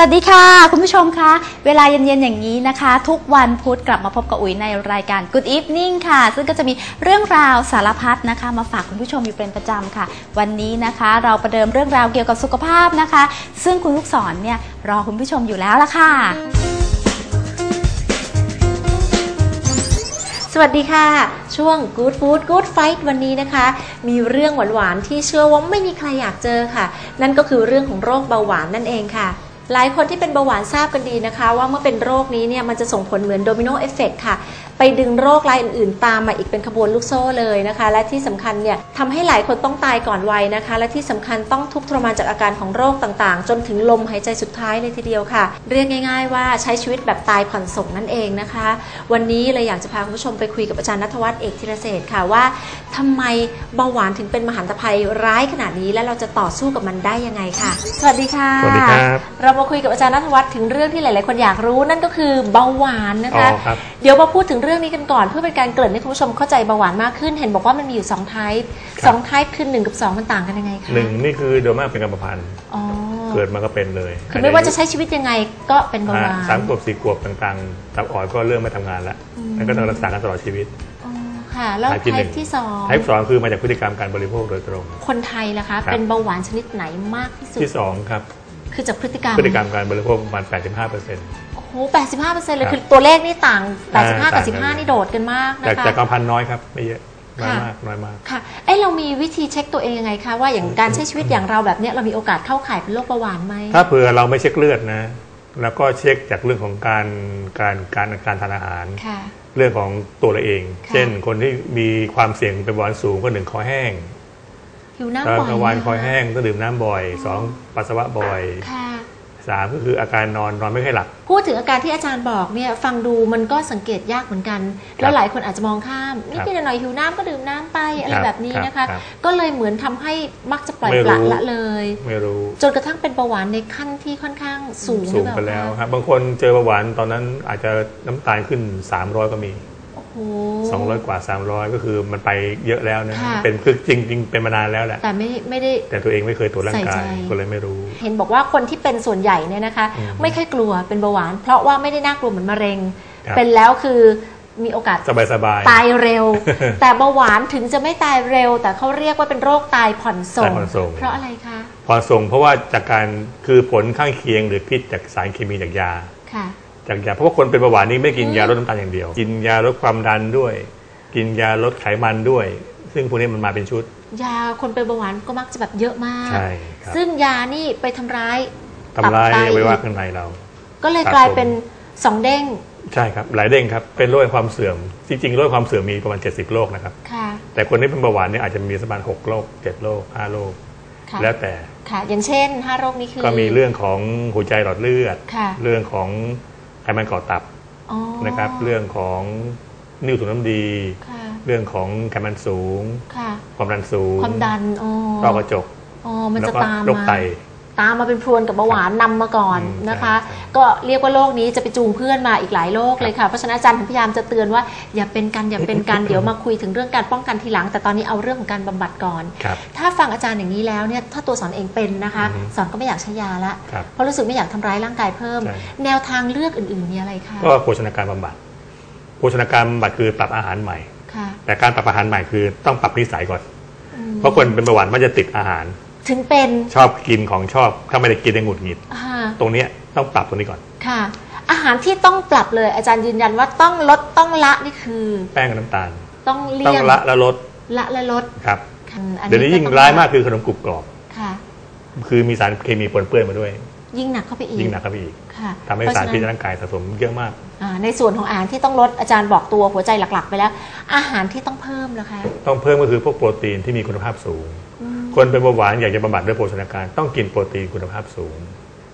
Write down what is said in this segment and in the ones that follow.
วัสดีค่ะ คุณผู้ชมคะเวลาเย็นๆอย่างนี้นะคะ ทุกวันพุธกลับมาพบกับอุ๋ยในรายการ Good Evening ค่ะ ซึ่งก็จะมีเรื่องราวสารพัดนะคะ มาฝากคุณผู้ชมอยู่เป็นประจำค่ะ วันนี้นะคะ เราประเดิมเรื่องราวเกี่ยวกับสุขภาพนะคะ ซึ่งคุณลูกศรเนี่ยรอคุณผู้ชมอยู่แล้วละค่ะ สวัสดีค่ะ ช่วง Good Food Good Fight วันนี้นะคะ มีเรื่องหวานๆที่เชื่อว่าไม่มีใครอยากเจอค่ะ นั่นก็คือเรื่องของโรคเบาหวานนั่นเองค่ะ หลายคนที่เป็นเบาหวานทราบกันดีนะคะ ว่าเมื่อเป็นโรคนี้เนี่ยมันจะส่งผลเหมือนโดมิโนเอฟเฟกค่ะ ไปดึงโรครายอื่นๆ ตามมาอีกเป็นขบวนลูกโซ่เลยนะคะ และที่สำคัญเนี่ยทำให้หลายคนต้องตายก่อนวัยนะคะ และที่สำคัญต้องทุกข์ทรมานจากอาการของโรคต่างๆ จนถึงลมหายใจสุดท้ายเลยทีเดียวค่ะ เรียกง่าย ๆ ว่าใช้ชีวิตแบบตายผ่อนส่งนั่นเองนะคะ วันนี้เลยอยากจะพาคุณผู้ชมไปคุยกับอาจารย์นัทวัฒน์เอกธีรเศรษฐ์ค่ะว่าทำไมเบาหวานถึงเป็นมหันตภัยร้ายขนาดนี้ และเราจะต่อสู้กับมันได้ยังไงค่ะ สวัสดีค่ะสวัสดีครับเรามาคุยกับอาจารย์นัทวัฒน์ถึงเรื่องที่หลาย ๆ คนอยากรู้นั่นก็คือเบาหวานนะอ๋คะอครับเดี๋ยวมาพูดถึงเรื่องนี้กันก่อน เพื่อเป็นการเกริ่นให้คุณผู้ชมเข้าใจเบาหวานมากขึ้น เห็นบอกว่ามันมีอยู่2 type สอง type คือ1กับ 2 มันต่างกันยังไงคะหนึ่งนี่คือโดยมากเป็นกรรมพันธุ์อ๋อเกิดมาก็เป็นเลยคือไม่ว่าจะใช้ชีวิตยังไงก็เป็นเบาหวานสามขวบสี่ขวบต่างๆตับอ่อนก็เริ่มไม่ทำงานแล้วอืมนั่นก็ต้องรักษากันตลอดชีวิตอ๋อค่ะแล้ว type ที่หนึ่ type งที่สองไทป์สองคือมาจากพฤติกรรมการบริโภคโดยตรง คนไทยล่ะคะครับเป็นเบาหวานชนิดไหนมากที่สุดที่สองครับคือจากพฤติกรรมพฤติกรรมการบริโภคประมาณ 85เปอร์เซ็นต์โอ้โห85เปอร์เซ็นต์เลย ครับคือตัวเลขนี่ต่างอ่า85กับต่างกัน15นี่โดดกันมากจากนะคะจากกรรมพันธุ์น้อยครับ ไม่เยอะน้อยค่ะ มากน้อยมาก ค่ะ เอ้เรามีวิธีเช็คตัวเองยังไงคะว่าอย่างการใช้ชีวิตอย่างเราแบบเนี้ยเรามีโอกาสเข้าข่ายเป็นโรคเบาหวานไหม ถ้าเผื่อเราไม่เช็คเลือดนะ แล้วก็เช็คจากเรื่องของการการการการทานอาหาร ค่ะ เรื่องของตัวเราเอง ค่ะ เช่น คนที่มีความเสี่ยงเป็นเบาหวานสูงก็หนึ่งคอแห้งหิวน้ำกลางบ่อยกลางวันไหมะคอแห้งต้องดื่มน้ำบ่อยสองปัสสาวะบ่อย ค่ะ สามก็คืออาการนอนนอนไม่ค่อยหลับ พูดถึงอาการที่อาจารย์บอกเนี่ยฟังดูมันก็สังเกตยากเหมือนกัน แล้วหลายคนอาจจะมองข้ามนิดครับๆหน่อยๆหิวน้ำก็ดื่มน้ำไปอะไรครับแบบนี้นะคะครับก็เลยเหมือนทำให้มักจะปล่อยไม่ปละรู้ละเลยไม่รู้จนกระทั่งเป็นเบาหวานในขั้นที่ค่อนข้างสูงสูงหรือเปไปล่าแล้วคะครับบางคนเจอเบาหวานตอนนั้นอาจจะน้ำตาลขึ้น 300 ก็มี โอ้โห200กว่า300ก็คือมันไปเยอะแล้วนะค่ะเป็นคือจริงจริงๆเป็นมานานแล้วแหละแต่ไม่ไม่ได้แต่ตัวเองไม่เคยตรวจร่างกายใส่ใจก็เลยไม่รู้ เห็นบอกว่าคนที่เป็นส่วนใหญ่เนี่ยนะคะอืมไม่ค่อยกลัวเป็นเบาหวาน เพราะว่าไม่ได้น่ากลัวเหมือนมะเร็งครับเป็นแล้วคือมีโอกาสสบายสบายตายเร็ว แต่เบาหวานถึงจะไม่ตายเร็ว แต่เขาเรียกว่าเป็นโรคตายผ่อนส่งตายผ่อนส่งเพราะอะไรคะพอส่งเพราะว่าจากการคือผลข้างเคียงหรือพิษจากสารเคมีจากยาค่ะ จากยาเพราะว่าคนเป็นเบาหวานนี่ไม่กินยาลดน้ำตาลอย่างเดียว กินยาลดความดันด้วย กินยาลดไขมันด้วย ซึ่งพวกนี้มันมาเป็นชุด ยาคนเป็นเบาหวานก็มักจะแบบเยอะมาก ใช่ครับซึ่งยานี่ไปทำร้ายทำร้ายตับไตอวัยวะข้างในเรา ก็เลยสะสมกลายเป็นสองเด้งใช่ครับ หลายเด้งครับ เป็นโรคแห่งความเสื่อม จริงๆโรคความเสื่อมมีประมาณ 70 โรคนะครับ ค่ะ แต่คนที่เป็นเบาหวานเนี่ยอาจจะมีประมาณ6โรค7โรค5โรคค่ะ แล้วแต่ ค่ะ อย่างเช่นห้าโรคนี้คือ ก็มีเรื่องของหัวใจหลอดเลือด ค่ะ เรื่องของไข มันก่อตับอ๋อนะครับ เรื่องของนิ่วถุงน้ำดีค่ะเรื่องของไขมันสูงค่ะความดันสูง ความดันอ๋อต้อกระจกอ๋อมันแล้วจะก็ตามโรคมาไต ตามมาเป็นพรวนกับเบาหวานนำมาก่อนอืมนะคะใช่ใช่ก็เรียกว่าโรคนี้จะไปจูงเพื่อนมาอีกหลายโรคเลยค่ะ เพราะฉะนั้นอาจารย์ถึงพยายามจะเตือนว่าอย่าเป็นกันอย่าเป็นกันเดี๋ยวมาคุยถึงเรื่องการป้องกันทีหลัง แต่ตอนนี้เอาเรื่องของการบำบัดก่อนครับถ้าฟังอาจารย์อย่างนี้แล้วเนี่ยถ้าตัวสอนเองเป็นนะคะอือฮึสอนก็ไม่อยากใช้ยาละครับเพราะรู้สึกไม่อยากทำร้ายร่างกายเพิ่มใช่แนวทางเลือกอื่นๆมีอะไรคะก็โภชนาการบำบัดโภชนาการบำบัดคือปรับอาหารใหม่ค่ะแต่การปรับอาหารใหม่คือต้องปรับนิสัยก่อนอืมเพราะคนเป็นเบาหวานมันจะติดอาหาร ถึงเป็นชอบกินของชอบถ้าไม่ได้กินได้หงุดหงิด อ่าตรงเนี้ยต้องปรับตรงนี้ก่อน ค่ะ อาหารที่ต้องปรับเลย อาจารย์ยืนยันว่าต้องลดต้องละนี่คือ แป้งกับน้ำตาล ต้องเลี่ต้องยงละและลดละและลดครับอัเดี๋ยวนี้ก็ยิ่งต้อร้ายมากคือขนมกรุบกรอบ ค่ะ คือมีสารเคมีปนเปื้อนมาด้วย ยิ่งหนักเข้าไปอีกยิ่งหนักเข้าไปอีกค่ะทำให้เพะสารฉะพิษนั้นในร่างกายสะสมเยอะมาก อ่าในส่วนของอาหารที่ต้องลดอาจารย์บอกตัวหัวใจหลักๆ ไปแล้ว อาหารที่ต้องเพิ่มนะคะ ต้องเพิ่มก็คือพวกโปรตีนที่มีคุณภาพสูงอืม คนเป็นเบาหวานอยากจะบำบัดด้วยโภชนาการต้องกินโปรตีนคุณภาพสูง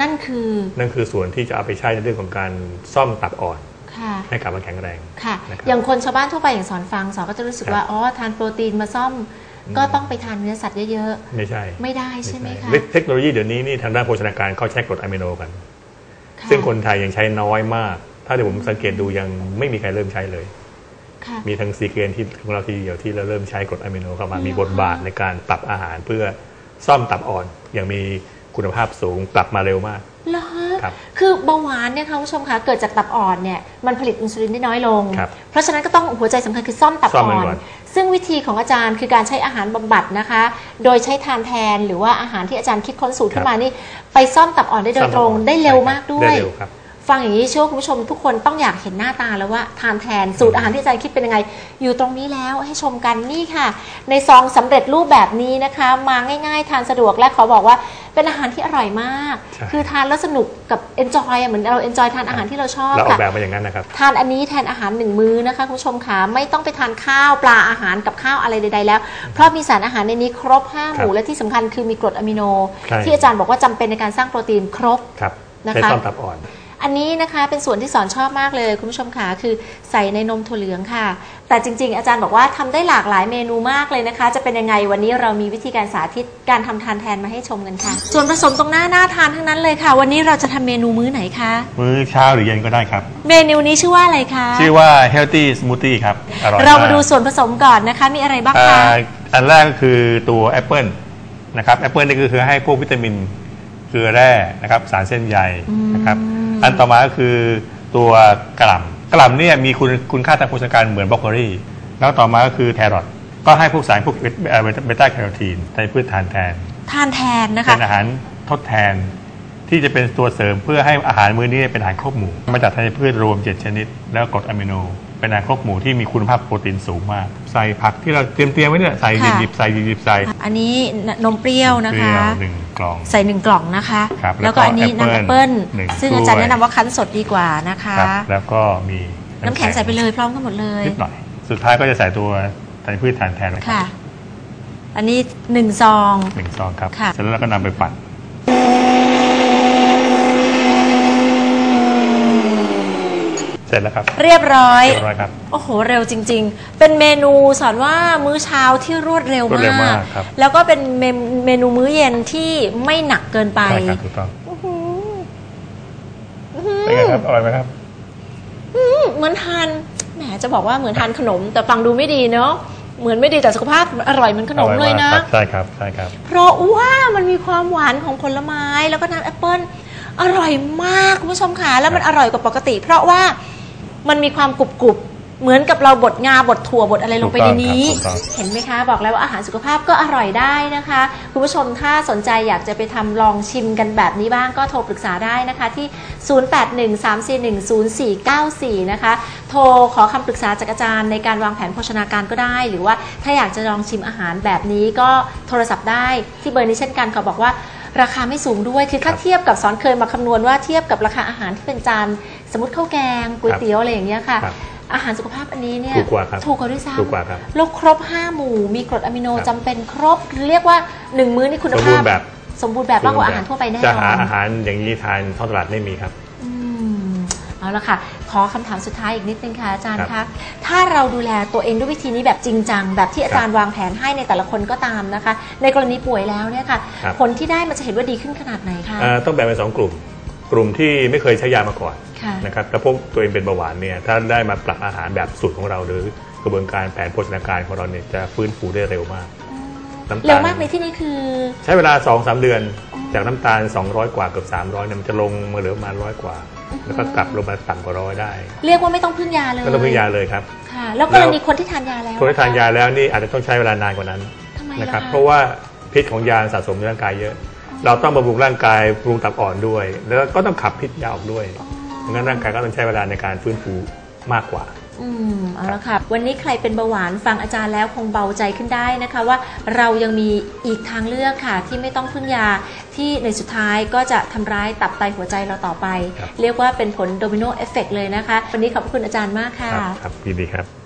นั่นคือ นั่นคือส่วนที่จะเอาไปใช้ในเรื่องของการซ่อมตับอ่อนค่ะให้กลับมาแข็งแรงค่ะนะครับอย่างคนชาวบ้านทั่วไปอย่างสอนฟังสอนก็จะรู้สึกครับว่าอ๋อทานโปรตีนมาซ่อมอืมก็ต้องไปทานเนื้อสัตว์เยอะไม่ใช่ๆไม่ได้ใช่ไหมคะเทคโนโลยีเดี๋ยวนี้นี่ทางด้านโภชนาการเขาใช้กรดอะมิโนกันค่ะซึ่งคนไทยยังใช้น้อยมาก ถ้าเดี๋ยวผมสังเกตดูยังไม่มีใครเริ่มใช้เลยค่ะ มีทางซีเกนที่ของเราทีเดียวที่เราเริ่มใช้กรดอะมิโนเข้ามาเหรอมีบทบาทในการปรับอาหารเพื่อซ่อมตับอ่อนอย่างมีคุณภาพสูงปรับมาเร็วมากเหรอครับคือเบาหวานเนี่ยค่ะคุณผู้ชมคะเกิดจากตับอ่อนเนี่ยมันผลิตอินซูลินได้น้อยลงครับเพราะฉะนั้นก็ต้องหัวใจสำคัญคือซ่อมตับซ่อมอ่มันอนก่อน ซึ่งวิธีของอาจารย์คือการใช้อาหารบำบัดนะคะ โดยใช้ทานแทนหรือว่าอาหารที่อาจารย์คิดค้นสูตรขึ้นมานี่ไปซ่อมตับอ่อนได้โดยตรงซ่อมได้เร็วมากด้วยได้เร็วครับ ฟังอย่างนี้เชื่อว่าคุณผู้ชมทุกคนต้องอยากเห็นหน้าตาแล้วว่าทานแทนสูตรอาหารที่อาจารย์คิดเป็นยังไง อยู่ตรงนี้แล้วให้ชมกันนี่ค่ะ ในซองสำเร็จรูปแบบนี้นะคะ มาง่ายๆ ทานสะดวกและขอบอกว่าเป็นอาหารที่อร่อยมากใช่คือทานแล้วสนุกกับเอนจอยเหมือนเราเอนจอยทานอาหารที่เราชอบเราออกค่ะแบบมาอย่างนั้นนะครับทานอันนี้แทนอาหารหนึ่งมื้อนะคะคุณผู้ชมค่ะไม่ต้องไปทานข้าวปลาอาหารกับข้าวอะไรใด ๆ แล้ว เพราะมีสารอาหารในนี้ครบห้าหมู่ครับและที่สำคัญคือมีกรดอะมิโนใช่ที่อาจารย์บอกว่าจำเป็นในการสร้างโปรตีนครบครับนะคะใช้ซ่อมตับอ่อน อันนี้นะคะเป็นส่วนที่สอนชอบมากเลยคุณผู้ชมค่ะคือใส่ในนมถั่วเหลืองค่ะ แต่จริง ๆ อาจารย์บอกว่าทำได้หลากหลายเมนูมากเลยนะคะ จะเป็นยังไงวันนี้เรามีวิธีการสาธิตการทำทานแทนมาให้ชมกันค่ะ ส่วนผสมตรงหน้าน่าทานทั้งนั้นเลยค่ะ วันนี้เราจะทำเมนูมื้อไหนคะมื้อเช้าหรือเย็นก็ได้ครับ เมนูนี้ชื่อว่าอะไรคะชื่อว่า healthy smoothie ครับอร่อยเรากมาดูส่วนผสมก่อนนะคะ มีอะไรบ้างอ่าคะอันแรกก็คือตัวแอปเปิลนะครับแอปเปิลนี่ก็คือให้พวกวิตามินเกลือแร่นะครับสารเส้นใยนะครับ อันต่อมาก็คือตัวกระหล่ำกระหล่ำเนี่ยมีคุณคุณค่าทางโภชนาการเหมือนบรอกโคลีแล้วต่อมาก็คือแครอทก็ให้พวกสารพวกเบต้าแคโรทีนในพืชทานแทน ทานแทนนะคะเป็นอาหารทดแทนที่จะเป็นตัวเสริมเพื่อให้อาหารมื้อนี้เป็นอาหารครบหมู่มาจากธัญพืชรวม 7 ชนิด แล้วกรดอะมิโน เป็นอาหารครบหมู่ที่มีคุณภาพโปรตีนสูงมาก ใส่ผักที่เราเตรียมเตรียมๆไว้เนี่ยใส่ค่ะ หยิบๆใส่หยิบๆใส่อันนี้นมเปรี้ยวนะเปรี้คะ ยวหนึ่งกล่อง ใส่หนึ่งกล่องนะคะ ครับแล้วก็แล้วก็อันนี้แอปเปิ้ลน้ำแอปเปิ้ลหนึ่งซึ่งอาจารย์ถ้วยแนะนำว่าคั้นสดดีกว่านะคะ ครับแล้วก็มีน้ำแข็งใส่ไปเลยพร้อมกันหมดเลย นิดหน่อย สุดท้ายก็จะใส่ตัวธัญพืชทานแทนนะครับค่ะ อันนี้หนึ่งซอง หนึ่งซองครับค่ะ เสร็จแล้วเราก็นำไปปั่น เสร็จแล้วครับ เรียบร้อย เรียบร้อยครับ โอ้โห เร็วจริง ๆ เป็นเมนูสอนว่ามื้อเช้าที่รวดเร็วรวดเร็วมามากกครับ แล้วก็เป็นเมเมนูมื้อเย็นที่ไม่หนักเกินไปใช่ครับถูกต้องอื้อหืออื้อหืเป็นไงอครับอร่อยไหมครับเหมือนทานแหมจะบอกว่าเหมือนทานขนม แต่ฟังดูไม่ดีเนาะเหมือนไม่ดีแต่สุขภาพอร่อยเหมือนขนมเลยนะอร่อมากครับใช่ครับใช่ครับ เพราะว่ามันมีความหวานของผลไม้แล้วก็น้ำแอปเปิ้ลอร่อยมากคุณผู้ชมค่ะแล้วมันอร่อยกว่าปกติ เพราะว่า มันมีความกรุบกรุบๆเหมือนกับเราบดงาบดถั่วบดอะไรลงไปในนี้ ถูกต้องครับเห็นไหมคะ บอกแล้วว่าอาหารสุขภาพก็อร่อยได้นะคะ คุณผู้ชมถ้าสนใจอยากจะไปทำลองชิมกันแบบนี้บ้างก็โทรปรึกษาได้นะคะที่ 0813410494 นะคะ โทรขอคำปรึกษาจากอาจารย์ในการวางแผนโภชนาการก็ได้ หรือว่าถ้าอยากจะลองชิมอาหารแบบนี้ก็โทรศัพท์ได้ที่เบอร์นี้เช่นกันเขาบอกว่า ราคาไม่สูงด้วย คือถ้าครับเทียบกับสอนเคยมาคำนวณว่าเทียบกับราคาอาหารที่เป็นจานสมมติข้าวแกงก๋วยเตี๋ยวอะไรอย่างเงี้ยค่ะครับอาหารสุขภาพอันนี้เนี่ยถูกกว่าครับถูกกว่าด้วยซ้ำถูกกว่าครับแล้วครบ 5 หมู่มีกรดอะมิโนครับจำเป็นครบเรียกว่า 1 มื้อนี่คุณสมภาบูพรณ์แบบสมบูรณ์แบบมากกว่าอาหารทั่วไปแน่นอนจะหาอาหารอย่างนี้ทานท้องตลาดไม่มีครับอืม เอาละค่ะ ขอคำถามสุดท้ายอีกนิดนึงค่ะอาจารย์ครัคะบถ้าเราดูแลตัวเองด้วยวิธีนี้แบบจริงจัง แบบที่อาจารย์วางแผนให้ในแต่ละคนก็ตามนะคะ ในกรณีป่วยแล้วเนี่ยค่ะ ครับ ผลที่ได้มันจะเห็นว่าดีขึ้นขนาดไหนคะ เอ่อต้องแบ่งเป็นสองกลุ่ม กลุ่มที่ไม่เคยใช้ยามาก่อนค่ะ นะครับแล้วพวกตัวเองเป็นเบาหวานเนี่ยถ้าได้มาปรับอาหารแบบสูตรของเรา หรือกระบวนการแผนโภชนาการของเราเนี่ยจะฟื้นฟูได้เร็วมากน้ำตาลเร็วมากในที่นี้คือ ใช้เวลา 2-3สเดือนอ๋อ จากน้ำตาล 200 กว่าเกือบ300เนี่ยมันจะลงมาเหลือประมาณร้อยกว่า แล้วก็กลับลงมาต่ำกว่าร้อยได้ เรียกว่าไม่ต้องพึ่งยาเลยก็ต้องพึ่งยาเลยครับค่ะแล้วกรณีคนที่ทานยาแล้วคนที่ทานะคะยาแล้วนี่อาจจะต้องใช้เวลานานกว่านั้นทำไมนะล่ะครับคะเพราะว่าพิษของยาสะสมในร่างกายเยอะ เราต้องบำรุงร่างกายบำรุงตับอ่อนด้วย แล้วก็ต้องขับพิษยาออกด้วยดังนั้นร่างกายก็ต้องใช้เวลาในการฟื้นฟูมากกว่า อืมเอาละค่ะ วันนี้ใครเป็นเบาหวานฟังอาจารย์แล้วคงเบาใจขึ้นได้นะคะว่าเรายังมีอีกทางเลือกค่ะ ที่ไม่ต้องพึ่งยาที่ในสุดท้ายก็จะทำร้ายตับไตหัวใจเราต่อไปรเรียกว่าเป็นผลโดมิโนเอฟเฟกเลยนะคะ วันนี้ขอบคุณอาจารย์มากค่ะครับครับยินดีครับ